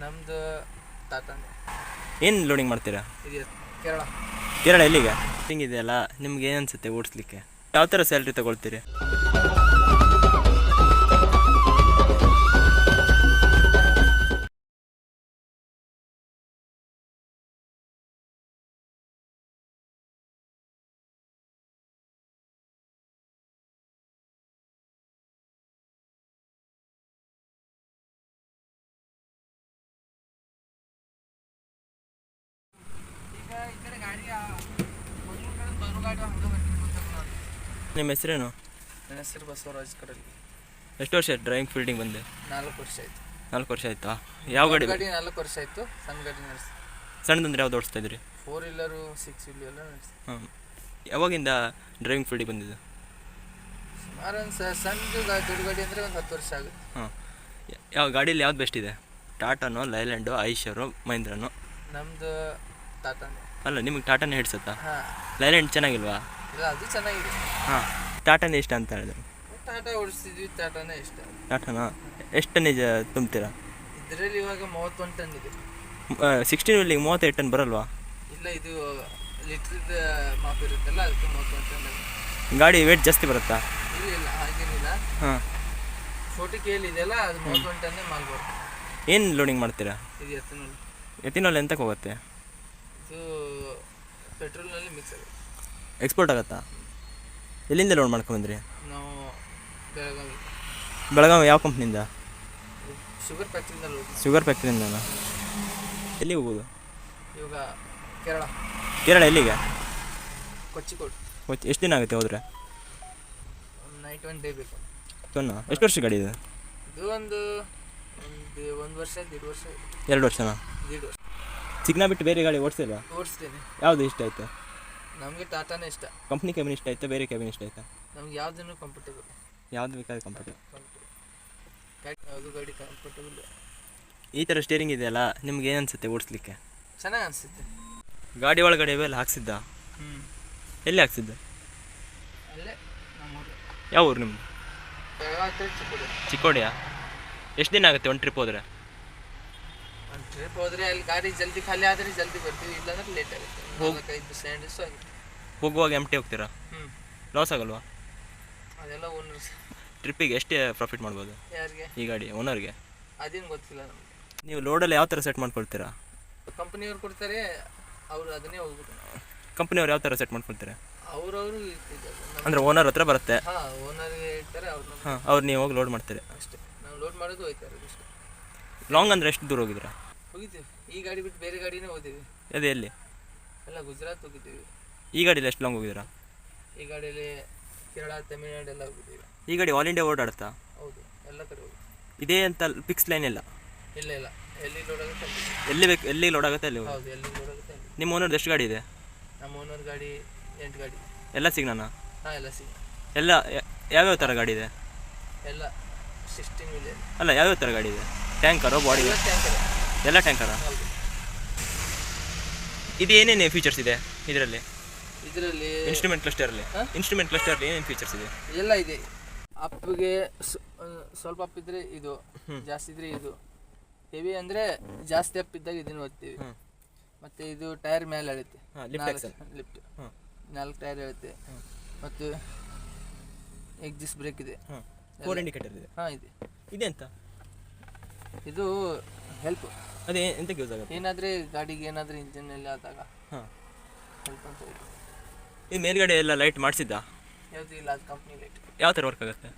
ನಮ್ದು ತಾತಂದೆ. ಏನು ಲೋಡಿಂಗ್ ಮಾಡ್ತೀರಾ? ಇದು ಕೇರಳ. ಕೇರಳ ಎಲ್ಲಿಗೆ? ಹಿಂಗಿದೆಯಲ್ಲ ನಿಮ್ಗೆ ಏನು ಅನ್ಸುತ್ತೆ ಓಡಿಸ್ಲಿಕ್ಕೆ? ಯಾವ ಥರ ಸ್ಯಾಲ್ರಿ ತಗೊಳ್ತೀರಿ? ನಿಮ್ಮ ಹೆಸರೇನು? ನನ್ನ ಹೆಸರು ಬಸವರಾಜ್ ಕಡಲಿ. ಎಷ್ಟು ವರ್ಷ ಆಯ್ತು ಡ್ರೈವಿಂಗ್ ಫೀಲ್ಡಿಂಗ್ ಬಂದೆ? ನಾಲ್ಕು ವರ್ಷ ಆಯ್ತು. ನಾಲ್ಕು ವರ್ಷ ಆಯ್ತಾ? ಯಾವ ಗಾಡಿ ಗಾಡಿ ನಾಲ್ಕು ವರ್ಷ ಆಯ್ತು. ಸಣ್ಣ ಗಾಡಿ ನಡೆಸಿ ಸಣ್ಣದಂದ್ರೆ ಯಾವ್ದು ಓಡಿಸ್ತಾ ಇದ್ರಿ ಫೋರ್ ವೀಲರು ಸಿಕ್ಸ್ ವೀಲ್ ಎಲ್ಲ ನಡೆಸಿ ಹಾಂ ಯಾವಾಗಿಂದ ಡ್ರೈವಿಂಗ್ ಫೀಲ್ಡಿಗೆ ಬಂದಿದ್ದು? ಸುಮಾರು ಒಂದು ಸಣ್ಣ ಗಾಡಿ ದೊಡ್ಡ ಗಾಡಿ ಅಂದರೆ ಒಂದು ಹತ್ತು ವರ್ಷ ಆಗುತ್ತೆ. ಹಾಂ ಯಾವ ಗಾಡೀಲಿ ಯಾವ್ದು ಬೆಸ್ಟ್ ಇದೆ? ಟಾಟಾನೋ ಲೈಲ್ಯಾಂಡು ಐಶರು ಮಹೀಂದ್ರನು? ನಮ್ದು ತಾತಂದೆ ಅಲ್ಲ ನಿಮಗೆ ಟಾಟಾನೇ ಹಿಡ್ಸತ್ತಾ? ಹಾಂ. ಲೈಲ್ಯಾಂಡ್ ಚೆನ್ನಾಗಿಲ್ವಾ? ಇಲ್ಲ ಅದು ಚೆನ್ನಾಗಿದೆ. ಹಾಂ ಟಾಟಾನೇ ಇಷ್ಟ ಅಂತ ಹೇಳಿದ್ರು. ಟಾಟಾ ಓಡಿಸ್ತಿದ್ವಿ ಟಾಟಾನೇ ಇಷ್ಟ. ಟಾಟಾನಾ? ಎಷ್ಟು ಟನ್ನೇಜ್ ತುಂಬ್ತೀರಾ? ಇದರಲ್ಲಿ ಇವಾಗ ಮೂವತ್ತೊಂದು ಟನ್ ಇದೆ. ಸಿಕ್ಸ್ಟೀನ್ ವೀಲಿಗೆ ಮೂವತ್ತೈದು ಟನ್ ಬರಲ್ವಾ? ಇಲ್ಲ ಇದು ಲಿಟ್ರದ ಮಾಪ್ ಇರುತ್ತಲ್ಲ ಅದಕ್ಕೆ ಮೂವತ್ತೊಂದು ಟನ್ ಇದೆ. ಗಾಡಿ ವೇಟ್ ಜಾಸ್ತಿ ಬರುತ್ತಾ? ಇಲ್ಲ ಇಲ್ಲ ಹಾಗೇನಿಲ್ಲ. ಹಾಂ. ಫೋರ್ಟಿ ಕೆ ಇದೆಯಲ್ಲ ಅದು ಮೂವತ್ತೊಂದು ಟನ್ನೇ ಮಾಲ್ ಬರುತ್ತೆ. ಏನು ಲೋಡಿಂಗ್ ಮಾಡ್ತೀರಾ? ಇದು ಎತ್ತನಲ್ಲಿ ಎತ್ತಿನಲ್ಲಿ ಎಂತಕ್ಕೆ ಹೋಗುತ್ತೆ? ಇದು ಪೆಟ್ರೋಲ್ನಲ್ಲಿ ಮಿಕ್ಸ್ ಆಗುತ್ತೆ. ಎಕ್ಸ್ಪೋರ್ಟ್ ಆಗುತ್ತಾ? ಎಲ್ಲಿಂದ ಲೋಡ್ ಮಾಡ್ಕೊಂಡ್ರಿ ನಾವು ಬೆಳಗಾವಿ. ಬೆಳಗಾವಿ ಯಾವ ಕಂಪ್ನಿಯಿಂದ ಶುಗರ್ ಫ್ಯಾಕ್ಟ್ರಿಯಿಂದ ಲೋಡ್ ಶುಗರ್ ಫ್ಯಾಕ್ಟ್ರಿಯಿಂದ ಎಲ್ಲಿ ಹೋಗೋದು? ಇವಾಗ ಕೇರಳ. ಕೇರಳ ಎಲ್ಲಿಗೆ? ಕೊಚ್ಚಿಕೋಡ್. ಎಷ್ಟು ದಿನ ಆಗುತ್ತೆ ಹೋದ್ರೆ? ನೈಟ್ ಒನ್ ಡೇ ಬೇಕು. ಸೊನ್ನ ಎಷ್ಟು ವರ್ಷ ಗಾಡಿ ಇದೆ? ಇದು ಒಂದು ಒಂದು ಒಂದು ವರ್ಷ ಎರಡು ವರ್ಷ ಎರಡು ವರ್ಷನಾ? ಎರಡು ವರ್ಷ. ಚಿಕ್ನ ಬಿಟ್ಟು ಬೇರೆ ಗಾಡಿ ಓಡಿಸಿಲ್ವಾ? ಓಡಿಸ್ತೇನೆ. ಯಾವುದು ಇಷ್ಟ ಆಯ್ತು? ನಮಗೆ ಟಾಟಾನೇ ಇಷ್ಟ. ಕಂಪ್ನಿ ಕ್ಯಾಬಿನ್ ಇಷ್ಟ ಆಯ್ತಾ ಬೇರೆ ಕ್ಯಾಬಿನ್ ಇಷ್ಟ ಆಯ್ತಾ? ನಮ್ಗೆ ಯಾವುದನ್ನು ಕಂಫರ್ಟೇಬಲ್ ಯಾವ್ದು ಬೇಕಾದ್ರೆ ಕಂಫರ್ಟೇಬಲ್ ಯಾವುದು ಗಾಡಿ ಕಂಫರ್ಟೇಬಲ್ ಈ ಥರ ಸ್ಟೇರಿಂಗ್ ಇದೆಯಲ್ಲ ನಿಮ್ಗೆ ಏನು ಅನ್ಸುತ್ತೆ ಓಡಿಸ್ಲಿಕ್ಕೆ? ಚೆನ್ನಾಗಿ ಅನಿಸುತ್ತೆ. ಗಾಡಿ ಒಳಗಡೆ ಇವೆಲ್ಲ ಹಾಕ್ಸಿದ್ದ? ಹ್ಞೂ ಎಲ್ಲಿ ಹಾಕ್ಸಿದ್ದ? ಅಲ್ಲೇ ನಮ್ಮೂರು. ಯಾವ ಊರು ನಿಮ್ಮದು ಹತ್ರ ಚಿಕ್ಕೋಡಿಯಾ? ಎಷ್ಟು ದಿನ ಆಗುತ್ತೆ ಒಂದು ಟ್ರಿಪ್ ಹೋದ್ರೆ? ಟ್ರಿಪ್ ಹೋದ್ರೆ ಅಲ್ಲಿ ಗಾಡಿ ಜಲ್ದಿ ಖಾಲಿ ಆದರೆ ಜಲ್ದಿ ಬರ್ತೀವಿ ಇಲ್ಲಾಂದ್ರೆ ಲೇಟ್ ಆಗುತ್ತೆ. ನಾಲ್ಕೈದು ದಿವಸ ಎಂಟು ದಿವಸ ಆಗುತ್ತೆ ಹೋಗುವಾಗ ಎಂಟಿ ಹೋಗ್ತೀರಾ? ಹ್ಞೂ ಲಾಸ್ ಆಗಲ್ವಾ? ಅದೆಲ್ಲ ಓನರ್ಸ್ ಟ್ರಿಪ್ಪಿಗೆ ಎಷ್ಟು ಪ್ರಾಫಿಟ್ ಮಾಡ್ಬೋದು? ಯಾರಿಗೆ? ಈ ಗಾಡಿ ಓನರ್ಗೆ ಅದೇನು ಗೊತ್ತಿಲ್ಲ ನಮಗೆ. ನೀವು ಲೋಡಲ್ಲಿ ಯಾವ ಥರ ಸೆಟ್ ಮಾಡ್ಕೊಳ್ತೀರಾ? ಕಂಪ್ನಿಯವ್ರು ಕೊಡ್ತಾರೆ ಅವರು ಅದನ್ನೇ ಕಂಪನಿ ಕಂಪ್ನಿಯವ್ರು ಯಾವ ಥರ ಸೆಟ್ ಮಾಡ್ಕೊಳ್ತೀರಾ? ಅವ್ರವರು ಅವರು ಅಂದರೆ ಓನರ್ ಹತ್ರ ಬರುತ್ತೆ? ಹಾಂ ಓನರ್ಗೆ ಇರ್ತಾರೆ ಅವ್ರು ಹಾಂ ಅವ್ರು ನೀವು ಹೋಗಿ ಲೋಡ್ ಮಾಡ್ತೀರಿ. ಅಷ್ಟೇ. ನಾವು ಲೋಡ್ ಮಾಡೋದು ಹೋಯ್ತಾರೆ ಅಷ್ಟೇ. ಲಾಂಗ್ ಅಂದರೆ ಎಷ್ಟು ದೂರ ಹೋಗಿದ್ರಾ ಹೋಗಿದ್ದೀವಿ. ಈ ಗಾಡಿ ಬಿಟ್ಟು ಬೇರೆ ಗಾಡಿನೇ ಹೋಗಿದ್ದೀವಿ ಅದೇ ಎಲ್ಲಿ? ಎಲ್ಲ ಗುಜರಾತ್ ಹೋಗಿದ್ದೀವಿ. ಈ ಗಾಡಿಲಿ ಎಷ್ಟು ಲಾಂಗ್ ಹೋಗಿದ್ದೀರಾ? ಈ ಗಾಡಿಯಲ್ಲಿ ಕೇರಳ ತಮಿಳ್ನಾಡು ಎಲ್ಲ ಹೋಗಿದ್ದೀವಿ. ಈ ಗಾಡಿ ಆಲ್ ಇಂಡಿಯಾ ಓಡಾಡುತ್ತಾ? ಹೌದು ಎಲ್ಲ ಕಡೆ ಹೋಗಿ ಇದೇ ಅಂತ ಫಿಕ್ಸ್ ಲೈನ್ ಇಲ್ಲ? ಇಲ್ಲ ಇಲ್ಲ. ಎಲ್ಲಿ ಲೋಡ್ ಆಗುತ್ತೆ ಅಲ್ಲಿ. ಎಲ್ಲಿ ಬೇಕು ಎಲ್ಲಿ ಲೋಡ್ ಆಗುತ್ತೆ ಅಲ್ಲಿ ಹೋಗಿ? ಹೌದು ಎಲ್ಲಿ ಲೋಡ್ ಆಗುತ್ತೆ ಅಲ್ಲಿ. ನಿಮ್ಮ ಓನರ್ದು ಎಷ್ಟು ಗಾಡಿ ಇದೆ? ನಮ್ಮ ಓನರ್ ಗಾಡಿ ಎಂಟು ಗಾಡಿ ಎಲ್ಲ ಸಿಗ್ನಾನ ಹಾಂ ಎಲ್ಲ ಸಿಗ ಎಲ್ಲ ಯ- ಯಾವ್ಯಾವ ಥರ ಗಾಡಿ ಇದೆ? ಎಲ್ಲ ಸಿಕ್ಸ್ಟೀನ್ ಮಿಲಿಯನ್ ಅಲ್ಲ ಯಾವ್ಯಾವ ಥರ ಗಾಡಿ ಇದೆ? ಟ್ಯಾಂಕರು ಬಾಡಿ ಎಲ್ಲ ಟ್ಯಾಂಕರ್ ಎಲ್ಲ ಟ್ಯಾಂಕರ ಇದು ಏನೇನು ಫೀಚರ್ಸ್ ಇದೆ ಇದರಲ್ಲಿ? ಇದರಲ್ಲಿ ಇನ್ಸ್ಟ್ರೂಮೆಂಟ್ ಕ್ಲಸ್ಟರಲ್ಲಿ ಅಲ್ಲಿ? ಇನ್ಸ್ಟ್ರೂಮೆಂಟ್ ಅಲ್ಲಿ ಏನೇನು ಫೀಚರ್ಸ್ ಇದೆ? ಎಲ್ಲ ಇದೆ. ಅಪ್ಪಿಗೆ ಸ್ವಲ್ಪ ಅಪ್ ಇದ್ರೆ ಇದು ಜಾಸ್ತಿ ಇದ್ರೆ ಇದು. ಹೆವಿ ಅಂದ್ರೆ ಜಾಸ್ತಿ ಅಪ್ ಇದ್ದಾಗ ಇದನ್ನ ಓದ್ತೀವಿ. ಮತ್ತೆ ಇದು ಟೈರ್ ಮೇಲೆ ಹೇಳುತ್ತೆ ಲಿಫ್ಟ್ ನಾಲ್ಕು ಟೈರ್ ಹೇಳುತ್ತೆ ಮತ್ತು ಎಕ್ಸಿಸ್ ಬ್ರೇಕ್ ಇದೆ. ಫೋರ್ ಇಂಡಿಕೇಟರ್ ಇದೆ. ಹಾಂ ಇದೆ. ಇದೆ ಅಂತ ಇದು ಹೆಲ್ಪ್ ಅದೇ ಎಂತಕ್ಕೆ ಯೂಸ್ ಆಗುತ್ತೆ? ಏನಾದ್ರೆ ಗಾಡಿಗೆ ಏನಾದರೂ ಇಂಜಿನ್ ಎಲ್ಲ ಆದಾಗ ಹಾಂ. ಹೆಲ್ಪ್ ಅಂತ ಇದು ಮೇಲ್ಗಡೆ ಎಲ್ಲ ಲೈಟ್ ಮಾಡಿಸಿದ್ದ? ಯಾವುದು ಇಲ್ಲ ಅದು ಕಂಪ್ನಿ ಲೈಟ್ ಯಾವ ಥರ ವರ್ಕ್ ಆಗುತ್ತೆ?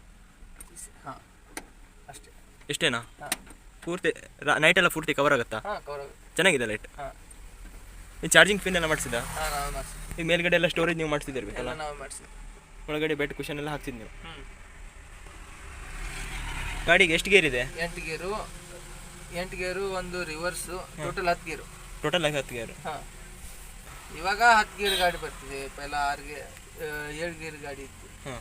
ಹಾಂ. ಅಷ್ಟೇ. ಇಷ್ಟೇನಾ? ಹಾಂ. ಪೂರ್ತಿ ಎಲ್ಲ ಪೂರ್ತಿ ಕವರ್ ಆಗುತ್ತಾ? ಹಾಂ ಕವರ್ ಆಗುತ್ತೆ. ಚೆನ್ನಾಗಿದೆ ಲೈಟ್ ಹಾಂ. ಈ ಚಾರ್ಜಿಂಗ್ ಪಿನ್ ಎಲ್ಲ ಮಾಡಿಸಿದ ಹಾಂ ನಾವು ಮಾಡಿಸಿ ಈ ಮೇಲ್ಗಡೆ ಎಲ್ಲ ಸ್ಟೋರೇಜ್ ನೀವು ಮಾಡಿಸಿದಿರ್ಬೇಕಲ್ಲ ಎಲ್ಲ ನಾವು ಒಳಗಡೆ ಬೆಡ್ ಕುಷನ್ ಎಲ್ಲ ಹಾಕ್ಸಿದ್ ನೀವು? ಹ್ಞೂ ಗಾಡಿಗೆ ಎಷ್ಟು ಗೇರ್ ಇದೆ? ಎಂಟು ಗೇರು ಎಂಟು ಗೇರು ಒಂದು ರಿವರ್ಸು ಟೋಟಲ್ ಹತ್ತು ಗೇರು. ಟೋಟಲ್ ಆಗಿ ಹತ್ತು ಗೇರು. ಹಾಂ. ಇವಾಗ ಹತ್ತು ಗೇರ್ ಗಾಡಿ ಬರ್ತಿದೆ. ಪೆಲ್ಲ ಆರು ಗೇ ಏಳು ಗೇರ್ ಗಾಡಿ ಇತ್ತು. ಹಾಂ.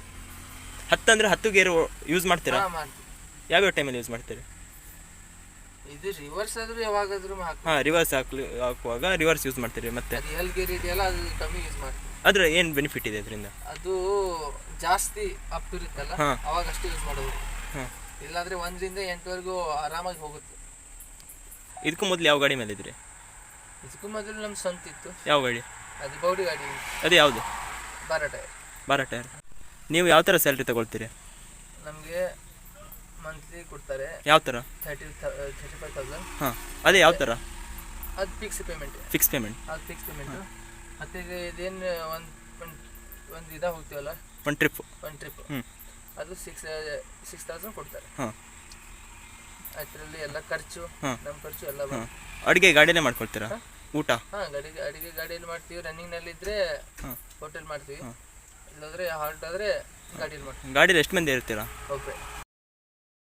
ಹತ್ತು ಅಂದರೆ ಹತ್ತು ಗೇರ್ ಯೂಸ್ ಮಾಡ್ತೀರಾ? ಹಾಂ ಮಾಡ್ತೀವಿ. ಯಾವ್ಯಾವ ಟೈಮಲ್ಲಿ ಯೂಸ್ ಮಾಡ್ತೀರಿ? ಇದು ರಿವರ್ಸ್ ಆದ್ರೂ ಯಾವಾಗಾದ್ರೂ ಹಾಕಿ ಹಾಂ ರಿವರ್ಸ್ ಹಾಕ್ಲಿ ಹಾಕುವಾಗ ರಿವರ್ಸ್ ಯೂಸ್ ಮಾಡ್ತೀರಿ ಮತ್ತೆ? ಏಳು ಗೇರ್ ಇದೆಯಲ್ಲ ಅದು ಕಮ್ಮಿ ಯೂಸ್ ಮಾಡ್ತೀವಿ. ಅದ್ರ ಏನು ಬೆನಿಫಿಟ್ ಇದೆ ಅದರಿಂದ? ಅದು ಜಾಸ್ತಿ ಅಪ್ ಇರುತ್ತಲ್ಲ ಹಾ. ಅವಾಗ ಅಷ್ಟೇ ಯೂಸ್ ಮಾಡೋದು ಹಾಂ. ಇಲ್ಲಾಂದರೆ ಒಂದರಿಂದ ಎಂಟುವರೆಗೂ ಆರಾಮಾಗಿ ಹೋಗುತ್ತೆ. ಇದಕ್ಕೂ ಮೊದಲು ಯಾವ ಗಾಡಿ ಮೇಲೆ ಇದ್ರಿ? ಇದಕ್ಕೂ ಮೊದಲು ನಮ್ಮ ಸ್ವಂತ ಇತ್ತು. ಯಾವ ಗಾಡಿ? ಅದು ಬೌಡಿ ಗಾಡಿ. ಅದು ಯಾವುದು? ಬಾರ ಟೈರ್. ಬಾರ ಟೈರ್. ನೀವು ಯಾವ ಥರ ಸ್ಯಾಲ್ರಿ ತಗೊಳ್ತೀರಿ? ನಮಗೆ ಮಂತ್ಲಿ ಕೊಡ್ತಾರೆ. ಯಾವ ಥರ? ತರ್ಟಿ ತರ್ಟಿ ಫೈವ್ ತೌಸಂಡ್ ಹಾಂ ಅದೇ ಯಾವ ಥರ? ಅದು ಫಿಕ್ಸ್ ಪೇಮೆಂಟ್ ಫಿಕ್ಸ್ ಪೇಮೆಂಟ್ ಅದು ಫಿಕ್ಸ್ ಪೇಮೆಂಟು ಮತ್ತು ಇದು ಇದೇನು ಒಂದು ಒಂದು ಇದಾಗ ಹೋಗ್ತೀವಲ್ಲ? ಒನ್ ಟ್ರಿಪ್ ಒನ್ ಟ್ರಿಪ್ ಹ್ಞೂ ಅದು ಸಿಕ್ಸ್ ಸಿಕ್ಸ್ ತೌಸಂಡ್ ಕೊಡ್ತಾರೆ. ಹಾಂ. ಅದರಲ್ಲಿ ಎಲ್ಲ ಖರ್ಚು. ನಮ್ಮ ಖರ್ಚು ಎಲ್ಲ ಅಡಿಗೆ ಅಡುಗೆ ಗಾಡಿನೇ ಮಾಡ್ಕೊಳ್ತೀರಾ? ಊಟ? ಹಾ ಗಾಡಿ ಅಡಿಗೆ ಗಾಡಿಯಲ್ಲಿ ಮಾಡ್ತೀವಿ. ರನ್ನಿಂಗ್ನಲ್ಲಿ ಇದ್ರೆ ಹೋಟೆಲ್ ಮಾಡ್ತೀವಿ. ಇಲ್ಲಾದ್ರೆ ಹಾಲ್ಟ್ ಆದ್ರೆ ಗಾಡಿಯಲ್ಲಿ ಮಾಡ್ತೀವಿ. ಗಾಡಿಯಲ್ಲಿ ಎಷ್ಟು ಮಂದಿ ಇರ್ತೀರಾ? ಓಕೆ